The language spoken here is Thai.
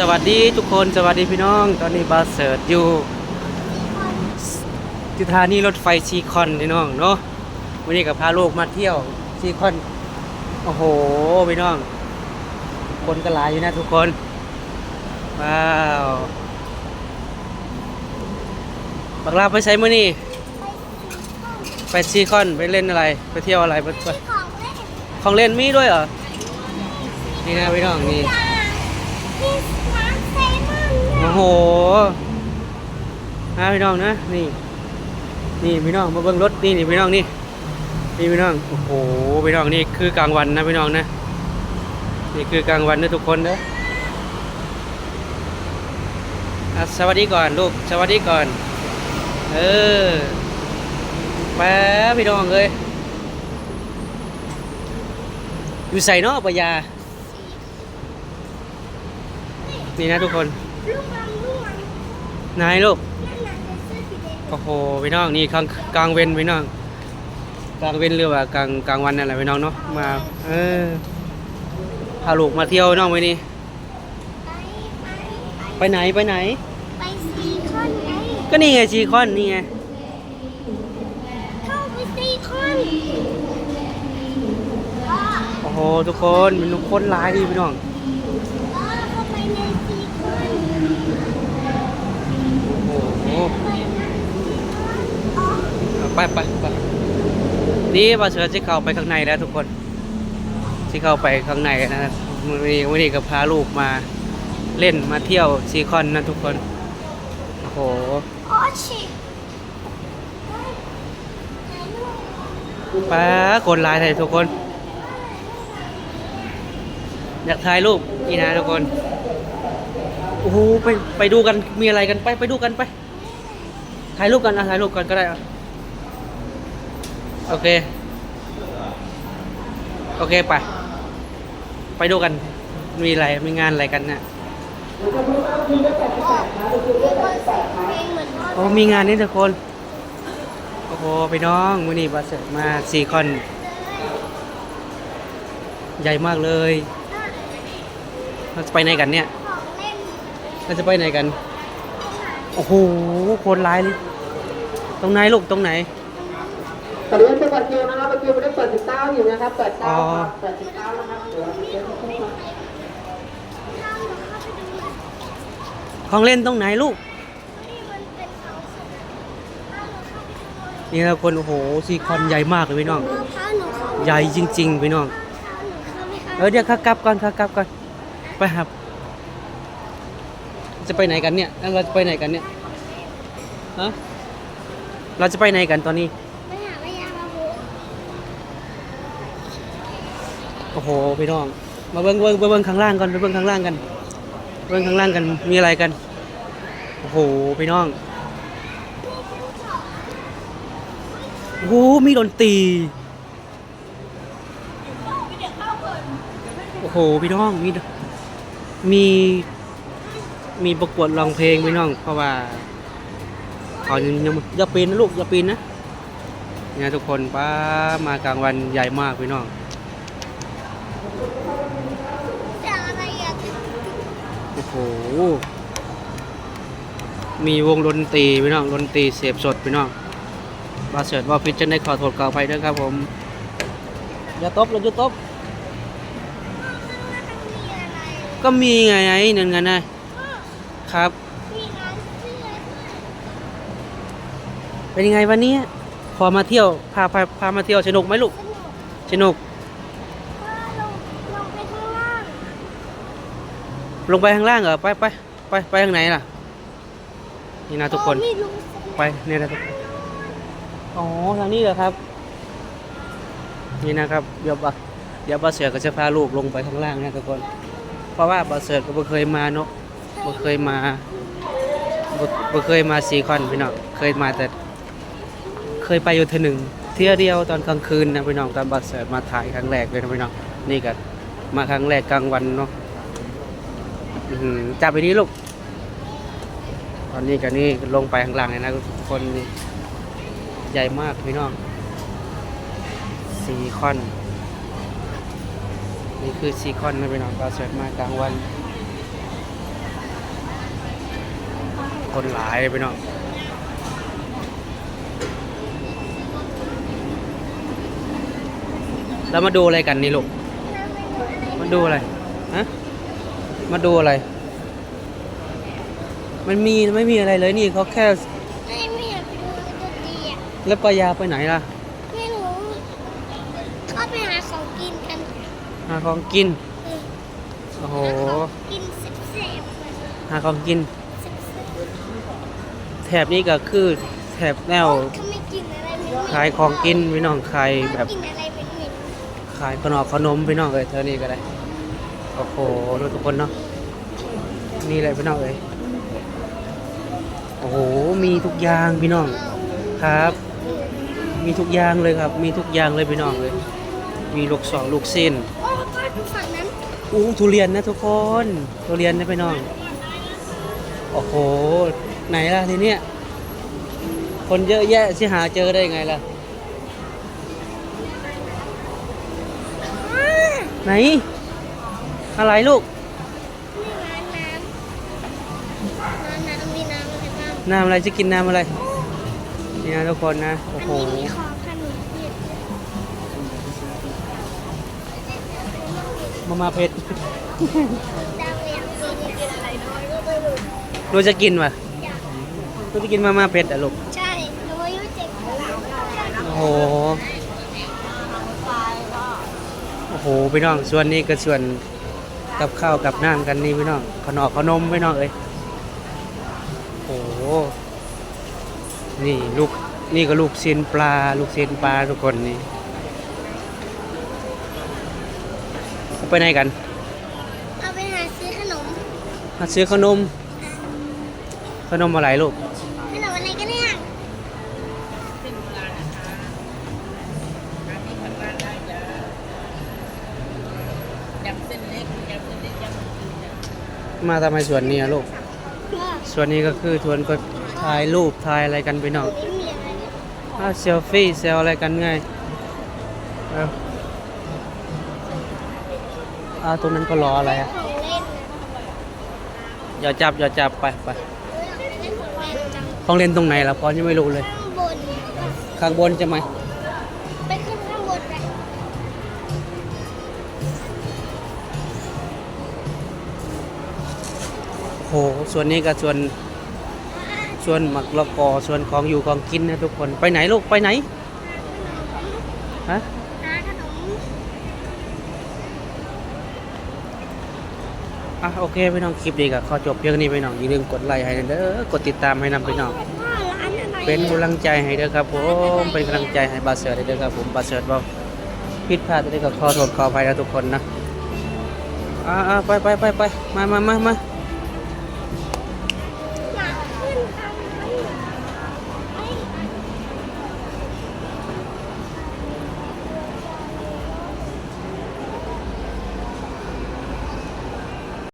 สวัสดีทุกคนสวัสดีพี่น้อง ตอนนี้บาเสิร์ตอยู่สถานีรถไฟซีคอนพี่น้องเนาะวันนี้กับพาลูกมาเที่ยวซีคอนโอ้โหพี่น้อง คนก็หลายอยู่นะทุกคน ว้าวบักลาไปใช้มื้อนี่ไปซีคอนไปเล่นอะไร ไปเที่ยวอะไรไปของเล่นของเล่นมีด้วยเหรอนี่นะพี่น้องนี่ อนโอ้โหนะพี่น้องนะนี่ นี่พี่น้องมาเบิ่งรถนี่นี่พี่น้องนี่นี่พี่น้องโอ้โหพี่น้องนี่คือกลางวันนะพี่น้องนะนี่คือกลางวันนะทุกคนนะอะสวัสดีก่อนลูกสวัสดีก่อน เออแป๊บพี่น้องเลยอยู่ใส่เนาะปะยานี่นะทุกคน ลูกมังลูกมังนายลูก นั่นน่ะเป็นเสื้อสีแดงโอ้โหพี่น้องนี่กลางกลางเวนพี่น้องกลางเวนหรือว่ากลางกลางวันนั่นแหละพี่น้องเนาะมาเออพาลูกมาเที่ยวน้องไปนี่ไปไปไปไหนไปไหน ไปซีคอนไงก็นี่ไงซีคอนนี่ไงเข้าไปซีคอนพ่อโอ้โหทุกคนมันทุกคนหลายดีพี่น้อง พ่อเข้าไปในซีคอน โอ้โห ไปไปไปนี่ปลาเสือจะเข้าไปข้างในแล้วทุกคน ที่เข้าไปข้างในนะวันนี้วันนี้ก็พาลูกมาเล่นมาเที่ยวซีคอนนะทุกคนโอ้โหอ๋อชิไหนลูกป้าคนหลายไทยทุกคน อยากถ่ายรูปนี่นะทุกคน โอ้โหไปไปดูกันมีอะไรกันไปไปดูกันไป ถ่ายรูปกันอะถ่ายรูปกันก็ได้อะโอเค โอเคไป ไปดูกัน มีอะไร มีงานอะไรกันเนี่ยโอ้มีงานนี่ทุกคน โอ้โหพี่น้องวันนี้บัสเสร็จมาซีคอน ใหญ่มากเลย เราจะไปไหนกันเนี่ย เราจะไปไหนกัน โอ้โหคนร้ายเลยตรงไหนลูกตรงไหนขออนุญาตเปิดคิวนะครับคิวไม่ได้เปิดสิบเก้าอยู่นะครับเปิดอ๋เก้าอครับเปิดสิบเก้านะครับเดี๋ยวเดี๋ยวจะพูดครับข้ามหนูเข้าไปดูหน่อยของเล่นตรงไหนลูกนี่มันเป็นเขาสนามข้ามหนูเข้าไปดูหน่อยนี่ครับคนโอ้โหซีคอนใหญ่มากเลยพี่น้องข้ามหนูเข้าใหญ่จริงๆพี่น้องข้ามหนูเข้าไม่เข้าเออเดี๋ยวครับกลับก่อนครับกลับก่อน ไปครับ จะไปไหนกันเนี่ยแล้วเราจะไปไหนกันเนี่ยฮะเราจะไปไหนกันตอนนี้ ไปหาพยามาบูโอ้โหพี่น้อง มาเบิ้งเบิ้งเบิ้งข้างล่างก่อนไปเบิ้งข้างล่างกัน เบิ้งข้างล่างกันมีอะไรกัน โอ้โหพี่น้องโอ้โหมีดนตรีโอ้โหพี่น้องมีมี มีประกวดร้องเพลงพี่น้อง เพราะว่าเขายังยังอย่าปีนนะลูกอย่าปีนนะเนี่ยทุกคนป้ามากลางวันใหญ่มากพี่น้องโอ้โหมีวงดนตรีพี่น้องดนตรีเสียบสดพี่น้องบาเสิร์ตว่าพิจจะได้ขอโทษกล่าวไปด้วยครับผมอย่าตบเราจะตบก็มีไงไอ้นั่นไงนะ ครับมีร้านเสื้อด้วยเป็นยังไงวันนี้ พอมาเที่ยวพาพาพามาเที่ยวสนุกไหมลูกสนุกสนุกพ่อลงลงไปข้างล่างลงไปข้างล่างเหรอไปไปไปไปทางไหนล่ะ นี่นะทุกคนโอ้ไม่รู้สิไปเนี่ยนะทุกคนอ๋อทางนี้เหรอครับ นี่นะครับ เดี๋ยวบะเดี๋ยวบาเสือก็จะพาลูกลงไปข้างล่างนะทุกคน เพราะว่าบาเสือก็บ่เคยมาเนาะ บ่เคยมาบ่บ่เคยมาซีคอนพี่น้องเคยมาแต่ เคยไปอยู่เทีหนึ่งเที่ยวเดียวตอนกลางคืนนะพี่น้องตอนบาเสมาถ่ายครั้งแรกเลยนะพี่น้องนี่กันมาครั้งแรกกลางวันเนาะจับไปนี้ลูก ตอนนี้กันนี่ลงไปข้างล่างเลยนะทุกคนใหญ่มากพี่น้องซีคอน นี่คือซีคอนนะพี่น้องปลาเสมากลางวัน คนหลายไปเนาะแล้วมาดูอะไรกันนี่ลูก มาดูอะไรฮะมาดูอะไร มันมีไม่มีอะไรเลยนี่เขาแค่ ไม่ไม่อยากไปดูดนตรีอะแล้วปายาไปไหนล่ะ ไม่รู้ก็ไปหาของกินกันหาของกินเออโอ้โห หาของกินแซ่บๆเลยหาของกิน แซ่บแถบนี้ก็คือแถบแนๆวเขาไม่กินอะไรเหม็นๆขายของกินพี่น้องขายแบบกินอะไรเหม็นขายขนมขนมพี่น้องเอ้ยเท่านี้ก็ได้โอ้โหดูทุกคนเนาะนี่เลยพี่น้องเอ้ยโอ้โหมีทุกอย่างพี่น้องครับ มีทุกอย่างเลยครับ มีทุกอย่างเลยพี่น้องเลย มีลูกสองลูกเส้นๆโอ้ก็ฝั่งนั้นอู้ทุเรียนนะทุกคนทุเรียนนะพี่น้องโอ้โห ไหนล่ะทีเนี้ยคนเยอะแยะสิหาเจอได้ไงล่ะอ้าไหน อะไรลูกนี่ร้านน้ำร้านน้ำมีน้ำอะไรบ้างน้ำอะไรจะกินน้ำอะไรนี่นะทุกคนนะ โอ้อันโหนี้มีของขนมจีบมามาเผ็ดดาวเรียงมีกินอะไรน้อยก็ไม่รู้เราจะกินป่ะ อยากเราจะกินมามาเผ็ดอะลูก ใช่หนูอายุเจ็ดขวบโอ้โห โอ้โหพี่น้องส่วนนี้ก็ส่วนกับข้าวกับน้ำกันนี่พี่น้องขนมขนมพี่น้องเอ้ยโอ้โหนี่ลูกนี่ก็ลูกเซียนปลา ลูกเซียนปลาทุกคนนี่เอาไปไหนกันเอาไปหาซื้อขนมมาซื้อขนม ขนมอะไรลูก มาทำไมสวนนี้อะลูกว่าส่วนนี้ก็คือสวนก็ถ่ายรูปถ่ายอะไรกันพี่น้องไม่มีอะไรเลยอ่าเซลฟี่เซลอะไรกันไงเอาอ่าตรงนั้นก็รออะไรอะ ของเล่นนะอย่าจับอย่าจับไปไปเล่นของเล่นจังต้องเล่นตรงไหนล่ะพอยังไม่รู้เลย ข้างบนข้างบนจะไหม โหส่วนนี้ก็ส่วนส่วนหมักละกอส่วนของอยู่ของกินนะทุกคนไปไหนลูกไปไหนฮะอะโอเคพี่น้องคลิปนี้ก็ขอจบเพียงนี้พี่น้องอย่าลืมกดไลค์ให้เด้อกดติดตามให้นำพี่น้องอเป็นกำลังใจให้เด้อครับผมเป็นกำลังใจให้บาเสิร์ตเด้อครับผมบาเสิร์ตว่าผิดพลาดอะไรก็ขอโทษขออภัยนะทุกคนนะอ่าไปไปไปไปมามามามา